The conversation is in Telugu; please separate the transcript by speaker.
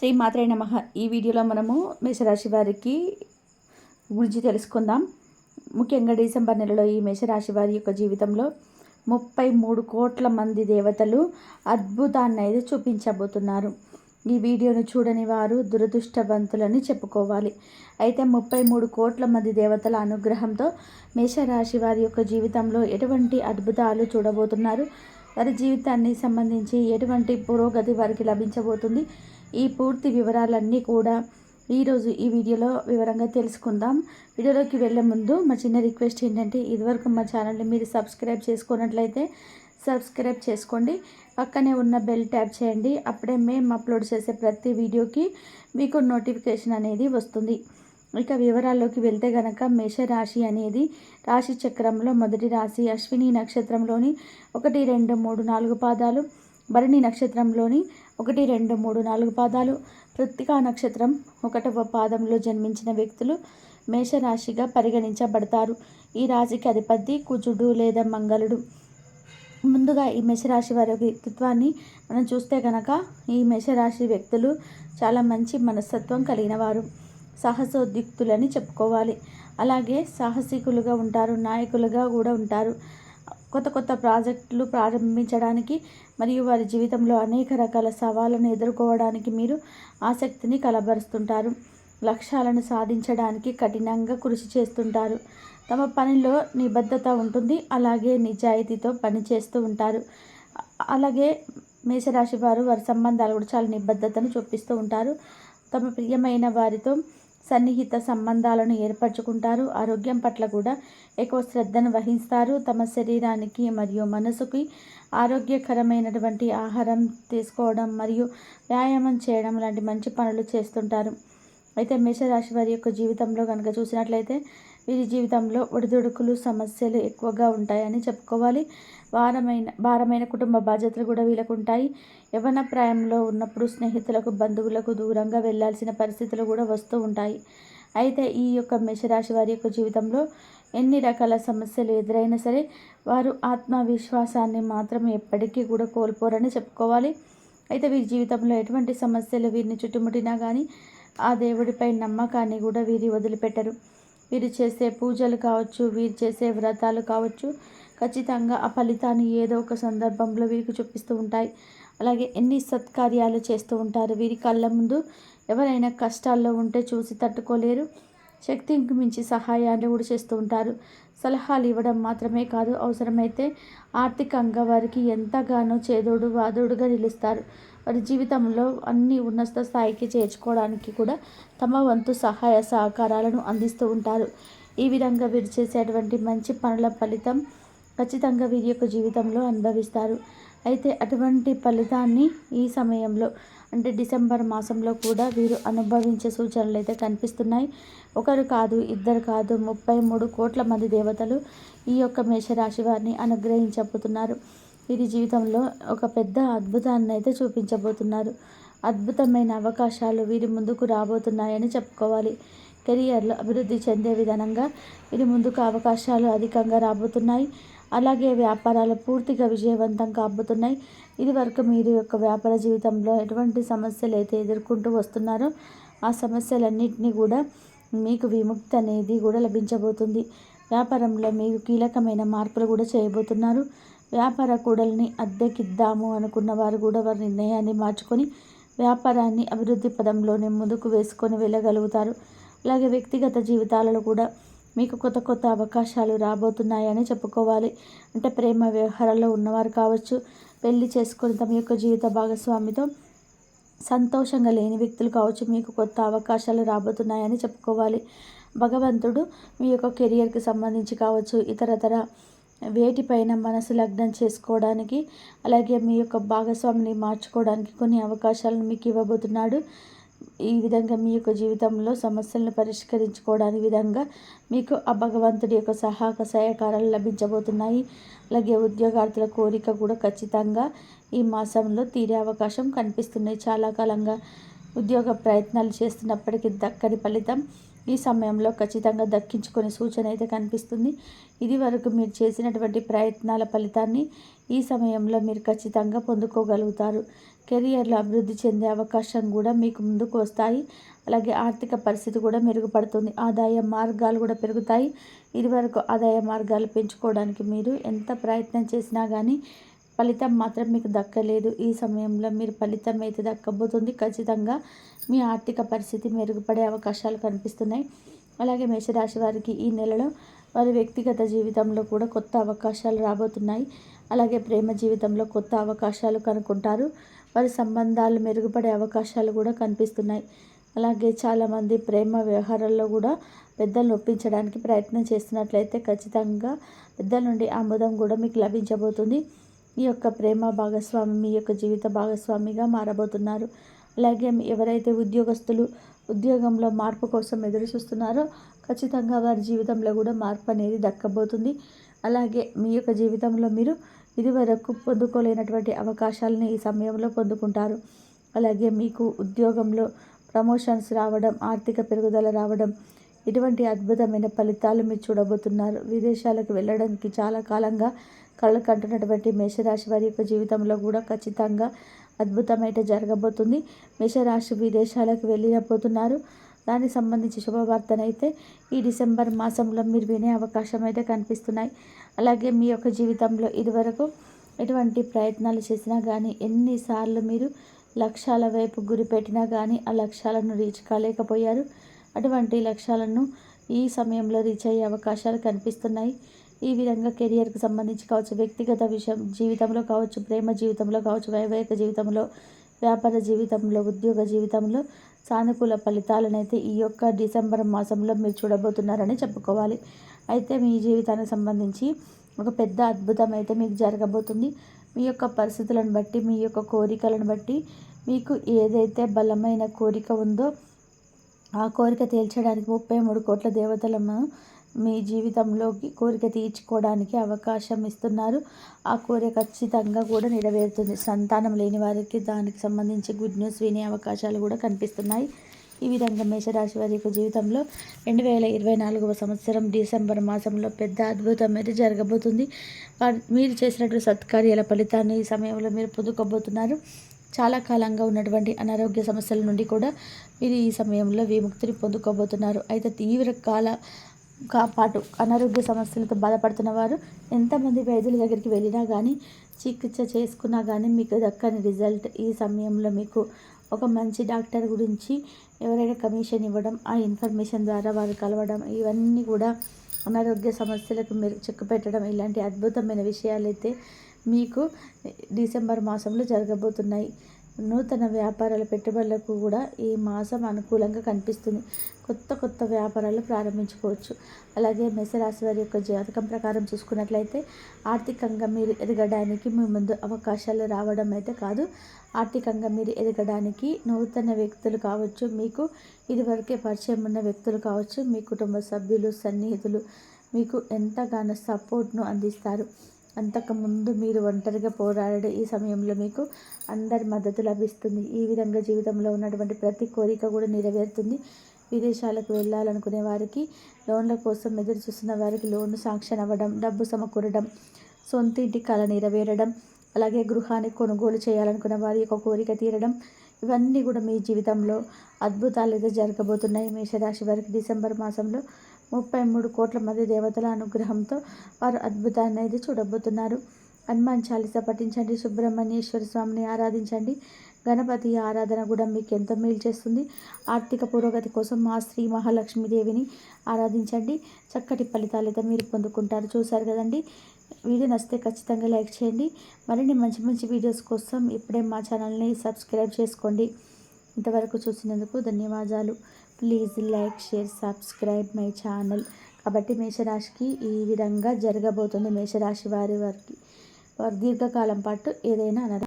Speaker 1: శ్రీ మాత్రే నమ. ఈ వీడియోలో మనము మేషరాశి వారికి గురించి తెలుసుకుందాం. ముఖ్యంగా డిసెంబర్ నెలలో ఈ మేషరాశి వారి యొక్క జీవితంలో ముప్పై మూడు కోట్ల మంది దేవతలు అద్భుతాన్ని అయితే చూపించబోతున్నారు. ఈ వీడియోను చూడని వారు దురదృష్టవంతులని చెప్పుకోవాలి. అయితే ముప్పై మూడు కోట్ల మంది దేవతల అనుగ్రహంతో మేషరాశి వారి యొక్క జీవితంలో ఎటువంటి అద్భుతాలు చూడబోతున్నారు? వారి జీవితాన్ని సంబంధించి ఎటువంటి పురోగతి వారికి లభించబోతుంది? ఈ పూర్తి వివరాలన్నీ కూడా ఈరోజు ఈ వీడియోలో వివరంగా తెలుసుకుందాం. వీడియోలోకి వెళ్ళే ముందు మా చిన్న రిక్వెస్ట్ ఏంటంటే ఇదివరకు మా ఛానల్ని మీరు సబ్స్క్రైబ్ చేసుకున్నట్లయితే సబ్స్క్రైబ్ చేసుకోండి. పక్కనే ఉన్న బెల్ ట్యాప్ చేయండి. అప్పుడే మేము అప్లోడ్ చేసే ప్రతి వీడియోకి మీకు నోటిఫికేషన్ అనేది వస్తుంది. ఇక వివరాల్లోకి వెళ్తే గనక మేషరాశి అనేది రాశి చక్రంలో మొదటి రాశి అశ్విని నక్షత్రంలోని ఒకటి రెండు మూడు నాలుగు పాదాలు భరణి నక్షత్రంలోని ఒకటి రెండు మూడు నాలుగు పాదాలు. కృత్తికా నక్షత్రం ఒకటవ పాదంలో జన్మించిన వ్యక్తులు మేషరాశిగా పరిగణించబడతారు. ఈ రాశికి అధిపతి కుజుడు లేదా మంగళుడు. ముందుగా ఈ మేషరాశి వారి వ్యక్తిత్వాన్ని మనం చూస్తే కనుక ఈ మేషరాశి వ్యక్తులు చాలా మంచి మనస్తత్వం కలిగిన వారు సాహసోద్యుక్తులని చెప్పుకోవాలి. అలాగే సాహసికులుగా ఉంటారు నాయకులుగా కూడా ఉంటారు. కొత్త కొత్త ప్రాజెక్టులు ప్రారంభించడానికి మరియు వారి జీవితంలో అనేక రకాల సవాళ్ళను ఎదుర్కోవడానికి మీరు ఆసక్తిని కలబరుస్తుంటారు. లక్ష్యాలను సాధించడానికి కఠినంగా కృషి చేస్తుంటారు. తమ పనిలో నిబద్ధత ఉంటుంది. అలాగే నిజాయితీతో పనిచేస్తూ ఉంటారు. అలాగే మేషరాశి వారు వారి సంబంధాలు కూడా చాలా నిబద్ధతను చూపిస్తూ ఉంటారు. తమ ప్రియమైన వారితో సన్నిహిత సంబంధాలను ఏర్పరచుకుంటారు. ఆరోగ్యం పట్ల కూడా ఎక్కువ శ్రద్ధను వహిస్తారు. తమ శరీరానికి మరియు మనసుకి ఆరోగ్యకరమైనటువంటి ఆహారం తీసుకోవడం మరియు వ్యాయామం చేయడం లాంటి మంచి పనులు చేస్తుంటారు. అయితే మేషరాశి వారి యొక్క జీవితంలో కనుక చూసినట్లయితే వీరి జీవితంలో ఒడిదుడుకులు సమస్యలు ఎక్కువగా ఉంటాయని చెప్పుకోవాలి. భారమైన భారమైన కుటుంబ బాధ్యతలు కూడా వీళ్ళకు ఉంటాయి యవన ప్రాయంలో ఉన్నప్పుడు స్నేహితులకు బంధువులకు దూరంగా వెళ్ళాల్సిన పరిస్థితులు కూడా వస్తూ ఉంటాయి. అయితే ఈ యొక్క మేషరాశి వారి యొక్క జీవితంలో ఎన్ని రకాల సమస్యలు ఎదురైనా సరే వారు ఆత్మవిశ్వాసాన్ని మాత్రం ఎప్పటికీ కూడా కోల్పోరని చెప్పుకోవాలి. అయితే వీరి జీవితంలో ఎటువంటి సమస్యలు వీరిని చుట్టుముట్టినా కానీ ఆ దేవుడిపై నమ్మకాన్ని కూడా వీరి వదిలిపెట్టరు. వీరు చేసే పూజలు కావచ్చు వీరు చేసే వ్రతాలు కావచ్చు ఖచ్చితంగా ఆ ఫలితాన్ని ఏదో ఒక సందర్భంలో వీరికి చూపిస్తూ ఉంటాయి. అలాగే ఎన్ని సత్కార్యాలు చేస్తూ ఉంటారు. వీరి కళ్ళ ముందు ఎవరైనా కష్టాల్లో ఉంటే చూసి తట్టుకోలేరు. శక్తికి మించి సహాయాన్ని కూడా చేస్తూ ఉంటారు. సలహాలు ఇవ్వడం మాత్రమే కాదు అవసరమైతే ఆర్థికంగా వారికి ఎంతగానో చేదోడు వాదోడుగా నిలుస్తారు. వారి జీవితంలో అన్ని ఉన్నత స్థాయికి చేర్చుకోవడానికి కూడా తమ వంతు సహాయ సహకారాలను అందిస్తూ ఉంటారు. ఈ విధంగా వీరు చేసేటువంటి మంచి పనుల ఫలితం ఖచ్చితంగా వీరి యొక్క జీవితంలో అనుభవిస్తారు. అయితే అటువంటి ఫలితాన్ని ఈ సమయంలో అంటే డిసెంబర్ మాసంలో కూడా వీరు అనుభవించే సూచనలు అయితే కనిపిస్తున్నాయి. ఒకరు కాదు ఇద్దరు కాదు ముప్పై మూడు కోట్ల మంది దేవతలు ఈ యొక్క మేషరాశి వారిని అనుగ్రహించబోతున్నారు. వీరి జీవితంలో ఒక పెద్ద అద్భుతాన్ని అయితే చూపించబోతున్నారు. అద్భుతమైన అవకాశాలు వీరి ముందుకు రాబోతున్నాయని చెప్పుకోవాలి. కెరియర్లో అభివృద్ధి చెందే విధానంగా వీరి ముందుకు అవకాశాలు అధికంగా రాబోతున్నాయి. అలాగే వ్యాపారాలు పూర్తిగా విజయవంతం కాబోతున్నాయి ఇదివరకు మీరు యొక్క వ్యాపార జీవితంలో ఎటువంటి సమస్యలు అయితే ఎదుర్కొంటూ వస్తున్నారో ఆ సమస్యలన్నింటినీ కూడా మీకు విముక్తి అనేది కూడా లభించబోతుంది. వ్యాపారంలో మీరు కీలకమైన మార్పులు కూడా చేయబోతున్నారు. వ్యాపార కూడల్ని అద్దెకిద్దాము అనుకున్న వారు కూడా వారి నిర్ణయాన్ని మార్చుకొని వ్యాపారాన్ని అభివృద్ధి పదంలోనే ముందుకు వేసుకొని వెళ్ళగలుగుతారు. అలాగే వ్యక్తిగత జీవితాలలో కూడా మీకు కొత్త కొత్త అవకాశాలు రాబోతున్నాయని చెప్పుకోవాలి. అంటే ప్రేమ వ్యవహారాల్లో ఉన్నవారు కావచ్చు పెళ్ళి చేసుకుని తమ యొక్క జీవిత భాగస్వామితో సంతోషంగా లేని వ్యక్తులు కావచ్చు మీకు కొత్త అవకాశాలు రాబోతున్నాయని చెప్పుకోవాలి. భగవంతుడు మీ యొక్క కెరియర్కి సంబంధించి కావచ్చు ఇతరతర వేటిపైన మనసు లగ్నం చేసుకోవడానికి అలాగే మీ యొక్క భాగస్వామిని మార్చుకోవడానికి కొన్ని అవకాశాలను మీకు ఇవ్వబోతున్నాడు. ఈ విధంగా మీ యొక్క జీవితంలో సమస్యలను పరిష్కరించుకోవడానికి విధంగా మీకు ఆ భగవంతుడి యొక్క సహాయక సహకారాలు లభించబోతున్నాయి. అలాగే ఉద్యోగార్థుల కోరిక కూడా ఖచ్చితంగా ఈ మాసంలో తీరే అవకాశం కనిపిస్తున్నాయి. చాలా కాలంగా ఉద్యోగ ప్రయత్నాలు చేస్తున్నప్పటికీ దక్కని ఫలితం ఈ సమయంలో ఖచ్చితంగా దక్కించుకునే సూచన అయితే కనిపిస్తుంది. ఇది వరకు మీరు చేసినటువంటి ప్రయత్నాల ఫలితాన్ని ఈ సమయంలో మీరు ఖచ్చితంగా పొందుకోగలుగుతారు. కెరియర్లో అభివృద్ధి చెందే అవకాశం కూడా మీకు ముందుకు వస్తాయి. అలాగే ఆర్థిక పరిస్థితి కూడా మెరుగుపడుతుంది. ఆదాయ మార్గాలు కూడా పెరుగుతాయి. ఇదివరకు ఆదాయ మార్గాలు పెంచుకోవడానికి మీరు ఎంత ప్రయత్నం చేసినా కానీ ఫలితం మాత్రం మీకు దక్కలేదు. ఈ సమయంలో మీరు ఫలితం అయితే దక్కబోతుంది. ఖచ్చితంగా మీ ఆర్థిక పరిస్థితి మెరుగుపడే అవకాశాలు కనిపిస్తున్నాయి. అలాగే మేషరాశి వారికి ఈ నెలలో వారి వ్యక్తిగత జీవితంలో కూడా కొత్త అవకాశాలు రాబోతున్నాయి. అలాగే ప్రేమ జీవితంలో కొత్త అవకాశాలు కనుక్కుంటారు. వారి సంబంధాలు మెరుగుపడే అవకాశాలు కూడా కనిపిస్తున్నాయి. అలాగే చాలామంది ప్రేమ వ్యవహారాల్లో కూడా పెద్దలను ఒప్పించడానికి ప్రయత్నం చేస్తున్నట్లయితే ఖచ్చితంగా పెద్దల నుండి ఆమోదం కూడా మీకు లభించబోతుంది. ఈ యొక్క ప్రేమ భాగస్వామి మీ యొక్క జీవిత భాగస్వామిగా మారబోతున్నారు. అలాగే ఎవరైతే ఉద్యోగస్తులు ఉద్యోగంలో మార్పు కోసం ఎదురు చూస్తున్నారో ఖచ్చితంగా వారి జీవితంలో కూడా మార్పు అనేది దక్కబోతుంది. అలాగే మీ యొక్క జీవితంలో మీరు ఇదివరకు పొందుకోలేనటువంటి అవకాశాలని ఈ సమయంలో పొందుకుంటారు. అలాగే మీకు ఉద్యోగంలో ప్రమోషన్స్ రావడం ఆర్థిక పెరుగుదల రావడం ఇటువంటి అద్భుతమైన ఫలితాలు మీరు చూడబోతున్నారు. విదేశాలకు వెళ్ళడానికి చాలా కాలంగా కళ్ళు కంటున్నటువంటి మేషరాశి వారి యొక్క జీవితంలో కూడా ఖచ్చితంగా అద్భుతమైతే జరగబోతుంది. మేషరాశి విదేశాలకు వెళ్ళిపోతున్నారు దానికి సంబంధించి శుభవార్తనైతే ఈ డిసెంబర్ మాసంలో మీరు వినే అవకాశం అయితే కనిపిస్తున్నాయి. అలాగే మీ యొక్క జీవితంలో ఇదివరకు ఎటువంటి ప్రయత్నాలు చేసినా కానీ ఎన్నిసార్లు మీరు లక్ష్యాల వైపు గురిపెట్టినా కానీ ఆ లక్ష్యాలను రీచ్ కాలేకపోయారు. అటువంటి లక్ష్యాలను ఈ సమయంలో రీచ్ అయ్యే అవకాశాలు కనిపిస్తున్నాయి. ఈ విధంగా కెరియర్కి సంబంధించి కావచ్చు వ్యక్తిగత విషయం జీవితంలో కావచ్చు ప్రేమ జీవితంలో కావచ్చు వైవాహిక జీవితంలో వ్యాపార జీవితంలో ఉద్యోగ జీవితంలో సానుకూల ఫలితాలనైతే ఈ యొక్క డిసెంబర్ మాసంలో మీరు చూడబోతున్నారని చెప్పుకోవాలి. అయితే మీ జీవితానికి సంబంధించి ఒక పెద్ద అద్భుతం అయితే మీకు జరగబోతుంది. మీ యొక్క పరిస్థితులను బట్టి మీ యొక్క కోరికలను బట్టి మీకు ఏదైతే బలమైన కోరిక ఉందో ఆ కోరిక తేల్చడానికి ముప్పై మూడు కోట్ల దేవతలను మీ జీవితంలోకి కోరిక తీర్చుకోవడానికి అవకాశం ఇస్తున్నారు. ఆ కోరిక ఖచ్చితంగా కూడా నెరవేరుతుంది. సంతానం లేని వారికి దానికి సంబంధించి గుడ్ న్యూస్ వినే అవకాశాలు కూడా కనిపిస్తున్నాయి. ఈ విధంగా మేషరాశి వారి యొక్క జీవితంలో రెండు వేల ఇరవై నాలుగవ సంవత్సరం డిసెంబర్ మాసంలో పెద్ద అద్భుతం అయితే జరగబోతుంది. మీరు చేసినటువంటి సత్కార్యాల ఫలితాన్ని ఈ సమయంలో మీరు పొందుకోబోతున్నారు. చాలా కాలంగా ఉన్నటువంటి అనారోగ్య సమస్యల నుండి కూడా మీరు ఈ సమయంలో విముక్తిని పొందుకోబోతున్నారు. అయితే తీవ్ర కాల పాటు అనారోగ్య సమస్యలతో బాధపడుతున్న వారు ఎంతమంది వైద్యుల దగ్గరికి వెళ్ళినా కానీ చికిత్స చేసుకున్నా కానీ మీకు దక్కని రిజల్ట్ ఈ సమయంలో మీకు ఒక మంచి డాక్టర్ గురించి ఎవరైనా కమిషన్ ఇవ్వడం ఆ ఇన్ఫర్మేషన్ ద్వారా వారు కలవడం ఇవన్నీ కూడా అనారోగ్య సమస్యలకు మీరు చెక్కు పెట్టడం ఇలాంటి అద్భుతమైన విషయాలైతే మీకు డిసెంబర్ మాసంలో జరగబోతున్నాయి. నూతన వ్యాపారాల పెట్టుబడులకు కూడా ఈ మాసం అనుకూలంగా కనిపిస్తుంది. కొత్త కొత్త వ్యాపారాలు ప్రారంభించుకోవచ్చు. అలాగే మెసరాశి వారి యొక్క జాతకం ప్రకారం చూసుకున్నట్లయితే ఆర్థికంగా మీరు ఎదగడానికి మీ ముందు అవకాశాలు రావడం అయితే కాదు. ఆర్థికంగా మీరు ఎదగడానికి నూతన వ్యక్తులు కావచ్చు మీకు ఇదివరకే పరిచయం ఉన్న వ్యక్తులు కావచ్చు మీ కుటుంబ సభ్యులు సన్నిహితులు మీకు ఎంతగానో సపోర్ట్ను అందిస్తారు. అంతకుముందు మీరు ఒంటరిగా పోరాడే ఈ సమయంలో మీకు అందరి మద్దతు లభిస్తుంది. ఈ విధంగా జీవితంలో ఉన్నటువంటి ప్రతి కోరిక కూడా నెరవేరుతుంది. విదేశాలకు వెళ్ళాలనుకునే వారికి లోన్ల కోసం ఎదురు చూస్తున్న వారికి లోన్ సాంక్షన్ అవ్వడం డబ్బు సమకూరడం సొంత ఇంటి కళ నెరవేరడం అలాగే గృహాన్ని కొనుగోలు చేయాలనుకున్న వారి యొక్క కోరిక తీరడం ఇవన్నీ కూడా మీ జీవితంలో అద్భుతాలు అయితే జరగబోతున్నాయి. మేషరాశి వారికి డిసెంబర్ మాసంలో ముప్పై మూడు కోట్ల మంది దేవతల అనుగ్రహంతో వారు అద్భుతాన్ని అయితే చూడబోతున్నారు. హనుమాన్ చాలీస పఠించండి సుబ్రహ్మణ్యేశ్వర స్వామిని ఆరాధించండి. గణపతి ఆరాధన కూడా మీకు ఎంతో మేలు చేస్తుంది. ఆర్థిక పురోగతి కోసం మా శ్రీ మహాలక్ష్మీదేవిని ఆరాధించండి. చక్కటి ఫలితాలతో మీరు పొందుకుంటారు. చూశారు కదండి? వీడియో నచ్చితే ఖచ్చితంగా లైక్ చేయండి. మరిన్ని మంచి మంచి వీడియోస్ కోసం ఇప్పుడే మా ఛానల్ని సబ్స్క్రైబ్ చేసుకోండి. ఇంతవరకు చూసినందుకు ధన్యవాదాలు. Please like share subscribe my channel. కాబట్టి మేషరాశికి ఈ విధంగా జరగబోతుంది మేషరాశి వారి వారికి వారి దీర్ఘకాలం పాటు ఏదైనా అనరా